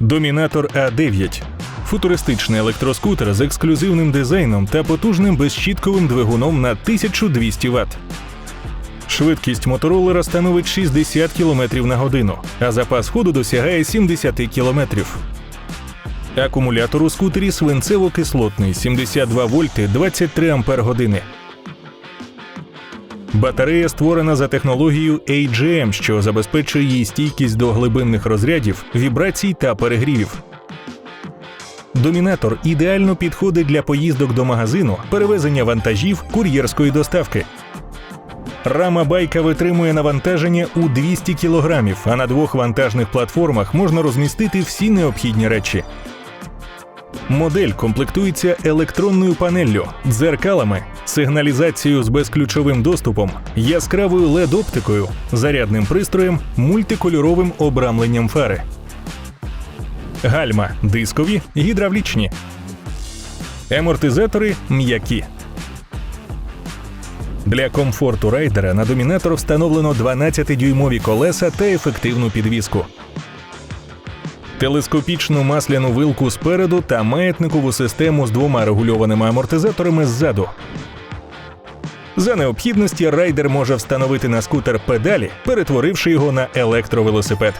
Домінатор А9 футуристичний електроскутер з ексклюзивним дизайном та потужним безщітковим двигуном на 1200 Вт. Швидкість моторолера становить 60 км на годину, а запас ходу досягає 70 км. Акумулятор у скутері свинцево-кислотний 72 вольти 23 ампер години. Батарея створена за технологією AGM, що забезпечує її стійкість до глибинних розрядів, вібрацій та перегрівів. Домінатор ідеально підходить для поїздок до магазину, перевезення вантажів, кур'єрської доставки. Рама байка витримує навантаження у 200 кг, а на двох вантажних платформах можна розмістити всі необхідні речі. Модель комплектується електронною панеллю, дзеркалами, сигналізацією з безключовим доступом, яскравою LED-оптикою, зарядним пристроєм, мультикольоровим обрамленням фари. Гальма дискові, гідравлічні. Амортизатори м'які. Для комфорту райдера на домінатор встановлено 12-дюймові колеса та ефективну підвіску. Телескопічну масляну вилку спереду та маятникову систему з двома регульованими амортизаторами ззаду. За необхідності райдер може встановити на скутер педалі, перетворивши його на електровелосипед.